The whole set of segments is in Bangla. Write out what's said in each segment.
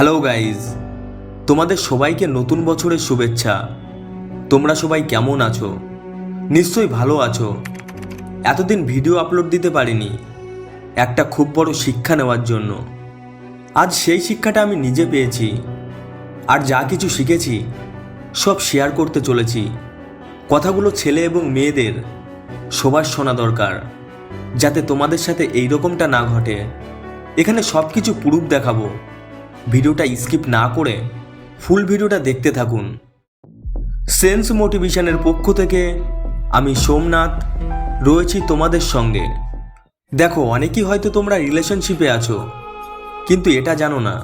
হ্যালো গাইজ তোমাদের সবাইকে নতুন বছরের শুভেচ্ছা। তোমরা সবাই কেমন আছো? নিশ্চয়ই ভালো আছো। এতদিন ভিডিও আপলোড দিতে পারিনি। একটা খুব বড় শিক্ষা নেওয়ার জন্য। আজ সেই শিক্ষাটা আমি নিজে পেয়েছি। আর যা কিছু শিখেছি, সব শেয়ার করতে চলেছি। কথাগুলো ছেলে এবং মেয়েদের, সবার শোনা দরকার। যাতে তোমাদের সাথে এই রকমটা না ঘটে। এখানে সব কিছু প্রুফ দেখাবো। ভিডিওটা স্কিপ না করে ফুল ভিডিওটা দেখতে থাকুন। সেন্স মোটিভেশনের পক্ষ থেকে আমি সোমনাথ, রয়েছি তোমাদের সঙ্গে। দেখো, অনেকেই হয়তো তোমরা রিলেশনশিপে আছো, কিন্তু এটা জানো না।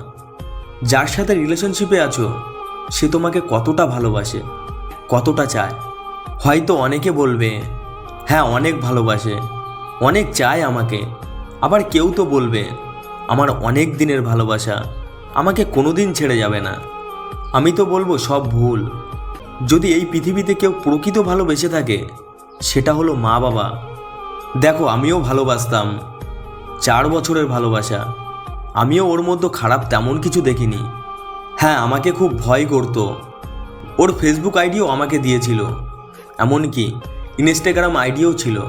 যার সাথে রিলেশনশিপে আছো, সে তোমাকে কতটা ভালোবাসে, কতটা চায়। হয়তো অনেকে বলবে হ্যাঁ অনেক ভালোবাসে, অনেক চায় আমাকে। আবার কেউ তো বলবে, আমার অনেক দিনের ভালোবাসা। আমাকে কোনোদিন ছেড়ে যাবে না। আমি তো বলব সব ভুল। যদি এই পৃথিবীতে কেউ প্রকৃত ভালোবেসে থাকে, সেটা হলো মা বাবা। দেখো, আমিও ভালোবাসতাম। চার বছরের ভালোবাসা। আমিও ওর মধ্যে খারাপ তেমন কিছু দেখিনি। হ্যাঁ আমাকে খুব ভয় করতো। ওর ফেসবুক আইডিও আমাকে দিয়েছিল। এমনকি ইনস্টাগ্রাম আইডিও ছিল।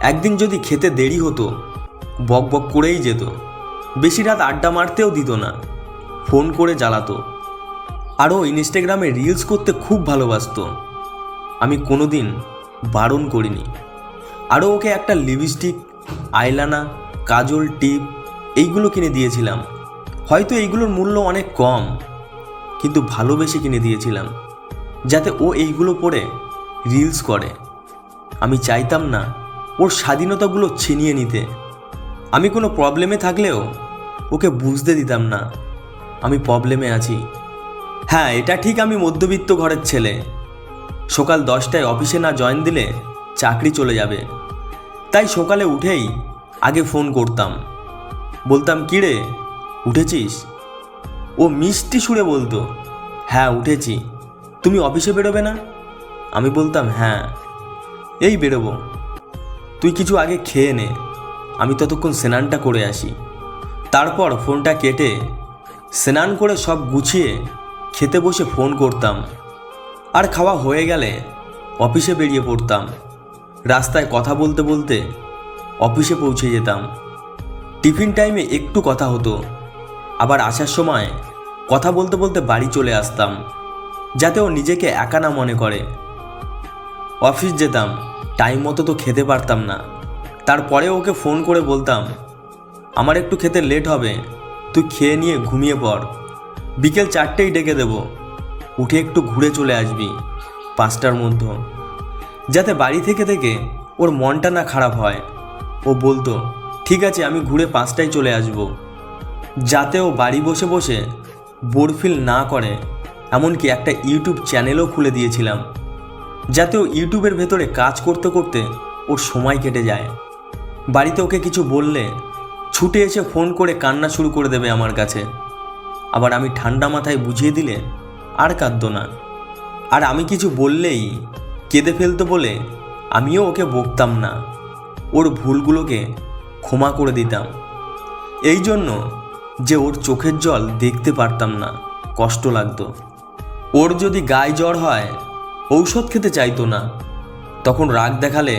একদিন যদি খেতে দেরি হতো, বক বক করেই যেত। বেশি রাত আড্ডা মারতেও দিত না। ফোন করে জ্বালাতো। আরও ইনস্টাগ্রামে রিলস করতে খুব ভালোবাসতো। আমি কোনোদিন বারণ করিনি। আরও ওকে একটা লিপস্টিক আইলানা কাজল টিপ এইগুলো কিনে দিয়েছিলাম। হয়তো এইগুলোর মূল্য অনেক কম, কিন্তু ভালোবেসে কিনে দিয়েছিলাম। যাতে ও এইগুলো পরে রিলস করে। আমি চাইতাম না ওর স্বাধীনতাগুলো ছিনিয়ে নিতে। আমি কোনো প্রবলেমে থাকলেও ওকে বুঝতে দিতাম না। আমি প্রবলেমে আছি। হ্যাঁ এটা ঠিক আমি মধ্যবিত্ত ঘরের ছেলে। সকাল দশটায় অফিসে না জয়েন দিলে চাকরি চলে যাবে। তাই সকালে উঠেই আগে ফোন করতাম। বলতাম কিরে উঠেছিস? ও মিষ্টি সুরে বলতো হ্যাঁ উঠেছি। তুমি অফিসে বেরোবে না? আমি বলতাম হ্যাঁ এই বেরোবো। তুই কিছু আগে খেয়ে নে। আমি ততক্ষণ স্নানটা করে আসি। তারপর ফোনটা কেটে স্নান করে সব গুছিয়ে খেতে বসে ফোন করতাম। আর খাওয়া হয়ে গেলে অফিসে বেরিয়ে পড়তাম। রাস্তায় কথা বলতে বলতে অফিসে পৌঁছে যেতাম। টিফিন টাইমে একটু কথা হতো। আবার আসার সময় কথা বলতে বলতে বাড়ি চলে আসতাম, যাতে ও নিজেকে একা না মনে করে। অফিস যেতাম, টাইম মতো তো খেতে পারতাম না। তারপরে ওকে ফোন করে বলতাম, আমার একটু খেতে লেট হবে। তুই খেয়ে নিয়ে ঘুমিয়ে পড়। বিকেল চারটেই ডেকে দেব। উঠে একটু ঘুরে চলে আসবি, পাঁচটার মধ্যে। যাতে বাড়ি থেকে থেকে ওর মনটা না খারাপ হয়। ও বলতো, ঠিক আছে, আমি ঘুরে পাঁচটায় চলে আসব। যাতে ও বাড়ি বসে বসে বোর ফিল না করে, এমনকি একটা ইউটিউব চ্যানেলও খুলে দিয়েছিলাম। যাতে ও ইউটিউবের ভেতরে কাজ করতে করতে ওর সময় কেটে যায়। বাড়িতে ওকে কিছু বললে ছুটে এসে ফোন করে কান্না শুরু করে দেবে আমার কাছে। আবার আমি ঠান্ডা মাথায় বুঝিয়ে দিলে, আর কাঁদতো না। আর আমি কিছু বললেই কেঁদে ফেলতো বলে আমিও ওকে বকতাম না। ওর ভুলগুলোকে ক্ষমা করে দিতাম। এই জন্য যে ওর চোখের জল দেখতে পারতাম না, কষ্ট লাগতো। ওর যদি গায়ে জ্বর হয়, ঔষধ খেতে চাইতো না। তখন রাগ দেখালে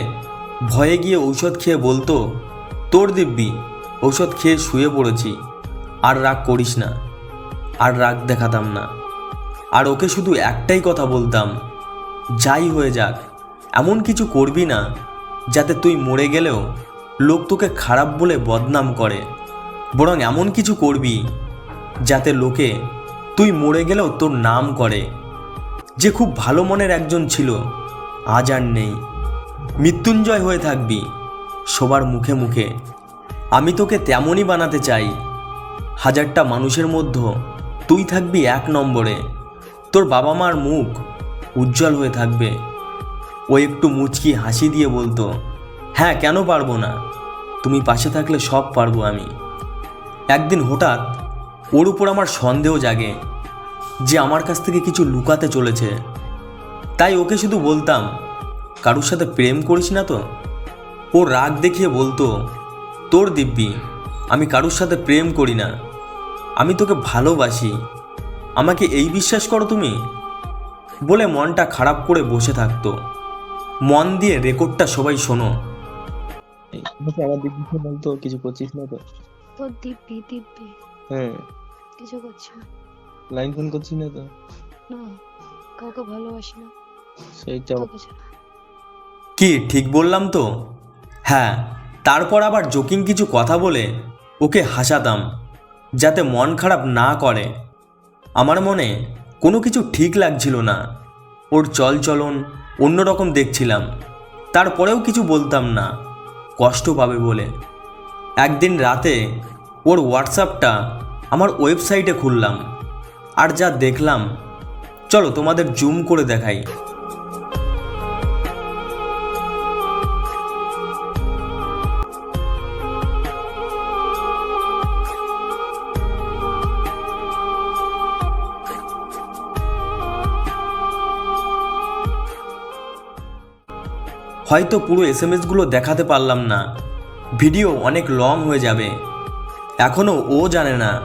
ভয়ে গিয়ে ঔষধ খেয়ে বলতো, তোর দিব্যি ঔষধ খেয়ে শুয়ে পড়েছি। আর রাগ করিস না, আর রাগ দেখাতাম না। আর ওকে শুধু একটাই কথা বলতাম, যাই হয়ে যাক, এমন কিছু করবি না, যাতে তুই মরে গেলেও লোক তোকে খারাপ বলে বদনাম করে। বরং এমন কিছু করবি, যাতে লোকে তুই মরে গেলেও তোর নাম করে। যে খুব ভালো মনের একজন ছিল, আজ আর নেই। মৃত্যুঞ্জয় হয়ে থাকবি সবার মুখে মুখে। আমি তোকে তেমনই বানাতে চাই। হাজারটা মানুষের মধ্যে তুই থাকবি এক নম্বরে। তোর বাবা মার মুখ উজ্জ্বল হয়ে থাকবে। ও একটু মুচকি হাসি দিয়ে বলতো হ্যাঁ কেন পারব না? তুমি পাশে থাকলে সব পারব আমি। একদিন হঠাৎ ওর উপর আমার সন্দেহ জাগে যে আমার কাছ থেকে কিছু লুকাতে চলেছে। তাই ওকে শুধু বলতাম, কারুর সাথে প্রেম করিস না তো? ও রাগ দেখিয়ে বলতো তোর দিব্যি আমি কারুর সাথে প্রেম করি না। আমি তোকে ভালোবাসি। আমাকে এই বিশ্বাস করো তুমি? বলে মনটা খারাপ করে বসে থাকতো। মন দিয়ে রেকর্ডটা সবাই শোনো। আমার বলতো কিছু করছিস না তো? তো দিব্যি দিব্যি। হ্যাঁ। কিছু করছে না। লাইন ফোন করছিস না তো? না কাউকে ভালোবাসি না। সেইটা তোকে কি ঠিক বললাম তো? হ্যাঁ। তারপর আবার জোকিং কিছু কথা বলে ওকে হাসাতাম, যাতে মন খারাপ না করে। আমার মনে কোনো কিছু ঠিক লাগছিল না। ওর চলচলন অন্যরকম দেখছিলাম। তারপরেও কিছু বলতাম না। কষ্ট পাবে বলে। একদিন রাতে ওর হোয়াটসঅ্যাপটা আমার ওয়েবসাইটে খুললাম। আর যা দেখলাম, চলো তোমাদের জুম করে দেখাই। হয়তো পুরো এস এম এসগুলো দেখাতে পারলাম না। ভিডিও অনেক লং হয়ে যাবে। এখনও ও জানে না।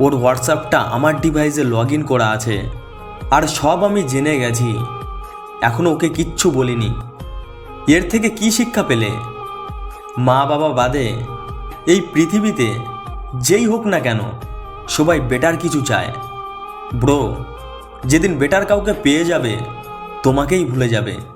ওর হোয়াটসঅ্যাপটা আমার ডিভাইসে লগ ইন করা আছে। আর সব আমি জেনে গেছি। এখনও ওকে কিচ্ছু বলিনি। এর থেকে কি শিক্ষা পেলে? মা বাবা বাদে এই পৃথিবীতে যেই হোক না কেন, সবাই বেটার কিছু চায়। ব্রো যেদিন বেটার কাউকে পেয়ে যাবে, তোমাকেই ভুলে যাবে।